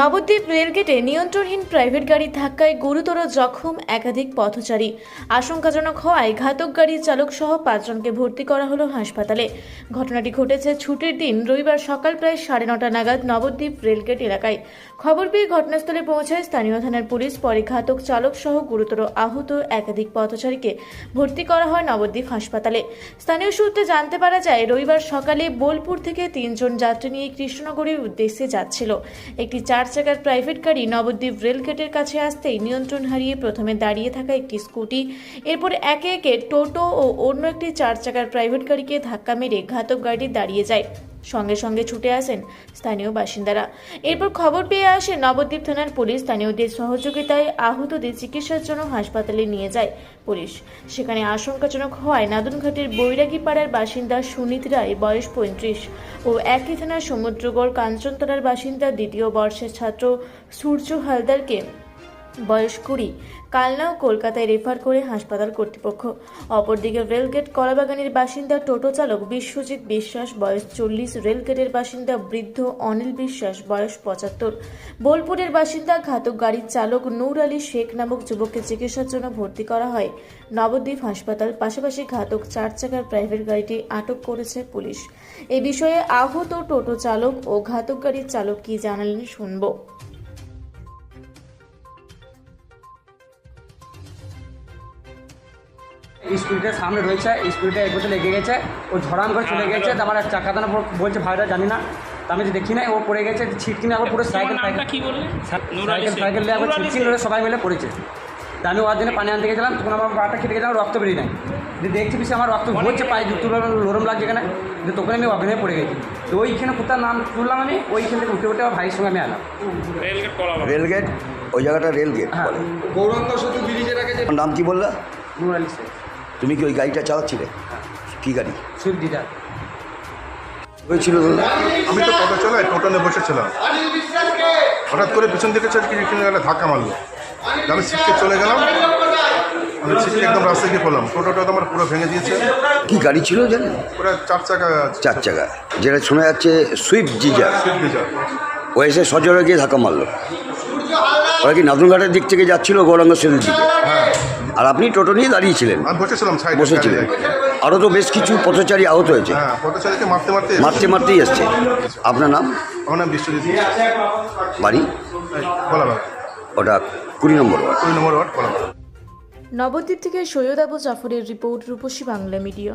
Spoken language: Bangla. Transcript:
নবদ্বীপ রেলগেটে নিয়ন্ত্রণহীন প্রাইভেট গাড়ির ধাক্কায় গুরুতর জখম একাধিক পথচারী। আশঙ্কাজনক হওয়ায় ঘাতক গাড়ির চালক সহ পাঁচজনকে ভর্তি করা হলো হাসপাতালে। ঘটনাটি ঘটেছে ছুটির দিন রবিবার সকাল প্রায় সাড়ে নটা নাগাদ নবদ্বীপ রেলগেট এলাকায়। খবর পেয়ে ঘটনাস্থলে পৌঁছায় স্থানীয় থানার পুলিশ, পরে ঘাতক চালক সহ গুরুতর আহত একাধিক পথচারীকে ভর্তি করা হয় নবদ্বীপ হাসপাতালে। স্থানীয় সূত্রে জানতে পারা যায়, রবিবার সকালে বোলপুর থেকে তিনজন যাত্রী নিয়ে কৃষ্ণনগরের উদ্দেশ্যে যাচ্ছিল। একটি চার চাকার প্রাইভেট গাড়ি নবদ্বীপ রেলগেটের কাছে আসতেই নিয়ন্ত্রণ হারিয়ে প্রথমে দাঁড়িয়ে থাকা একটি স্কুটি, এরপর একে একে টোটো ও অন্য একটি চার চাকার প্রাইভেট গাড়িকে ধাক্কা মেরে ঘাতক গাড়ি দাঁড়িয়ে যায়। সঙ্গে সঙ্গে ছুটে আসেন স্থানীয় বাসিন্দারা। এরপর খবর পেয়ে আসে নবদ্বীপ থানার পুলিশ স্থানীয়দের সহযোগিতায় আহতদের চিকিৎসার জন্য হাসপাতালে নিয়ে যায় পুলিশ। সেখানে আশঙ্কাজনক হওয়ায় নাদনঘাটের বৈরাগীপাড়ার বাসিন্দা সুনীত রায়, বয়স পঁয়ত্রিশ, ও একই থানার সমুদ্রগড় কাঞ্চনতলার বাসিন্দা দ্বিতীয় বর্ষের ছাত্র সূর্য হালদারকে বয়স কুড়ি কালনা ও কলকাতায় রেফার করে হাসপাতাল কর্তৃপক্ষ। অপরদিকে রেলগেট কলাবাগানের বাসিন্দা টোটো চালক বিশ্বজিৎ বিশ্বাস, বয়স চল্লিশ, রেলগেটের বাসিন্দা বৃদ্ধ অনিল বিশ্বাস, বয়স পঁচাত্তর। বোলপুরের বাসিন্দা ঘাতক গাড়ির চালক নূর আলী শেখ নামক যুবককে চিকিৎসার জন্য ভর্তি করা হয়। নবদ্বীপ হাসপাতাল পাশাপাশি ঘাতক চার চাকার প্রাইভেট গাড়িটি আটক করেছে পুলিশ। এ বিষয়ে আহত টোটো চালক ও ঘাতক গাড়ির চালক কি জানালেন শুনব। স্কুলটা সামনে রয়েছে স্কুলটা এগোতে লেগে গেছে ও ঝড়াম করে চলে গেছে তারপর চাকা দানা বলছে ভাইরা জানি না তা আমি তো দেখি নাই ও পড়ে গেছে ছিটকিনে আবার পুরো সাইকেল আলী সাইকেল সাইকেল দিয়ে আবার ছিটকিন ধরে সবাই মিলে পড়েছে। তা আমি ওর দিনে পানি আনতে গেছিলাম তখন আমার পাটা খেতে গেছিলাম রক্ত বেরিয়ে নাই যে দেখছি পিছিয়ে আমার রক্ত ভরছে পায়ে জুতো লরম লাগছে এখানে যে তখন আমি অভিনয় পড়ে গেছি। তো ওইখানে কোথাও নাম তুললাম আমি ওইখান থেকে উঠে উঠে আমার ভাইয়ের সঙ্গে আমি আলাম রেলগেট ওই জায়গাটা রেলগেট হ্যাঁ। বলে। গৌরাঙ্গ সেতু ব্রিজের আগে নাম কি বললা? নুর আলী শেখ। তুমি কি ওই গাড়িটা চালাচ্ছিলে? কি গাড়ি? সুইফট ডিজার হয়েছিল? আমি তো টোটো চালাই টোটো নিয়ে বসেছিলাম। হঠাৎ করে পিছন দিকে কিনে গেলে ধাক্কা মারলো। আমি ছিটকে চলে গেলাম। আমি ছিটকে একদম রাস্তায় গিয়ে পড়লাম। টোটোটা তো আমার পুরো ভেঙে দিয়েছে। কি গাড়ি ছিল জানেন? পুরো চার চাকা চার চাকা। যেটা শোনা যাচ্ছে সুইফট জিজার সুইফট ডিজার ও এসে সজোরে গিয়ে ধাক্কা মারলো। ওরা কি নাদুনঘাটের দিক থেকে যাচ্ছিল গৌরাঙ্গ সেতুর দিকে হ্যাঁ। আর আপনি টোটো নিয়ে দাঁড়িয়েছিলেন। আমি বসেছিলাম সাইডে বসেছিলেন। আরও তো বেশ কিছু পথচারী আহত হয়েছে। হ্যাঁ পথচারীকে মারতে মারতে মারতে মারতেই এসছে। আপনার নাম? আমার নাম বিশ্বজিৎ। বাড়ি? কলাবাগ ওটা কুড়ি নম্বর ওয়ার্ড। কুড়ি নম্বর ওয়ার্ড কলাবাগ নবদ্বীপ থেকে সৈয়দ আবু জাফরের রিপোর্ট রূপসী বাংলা মিডিয়া।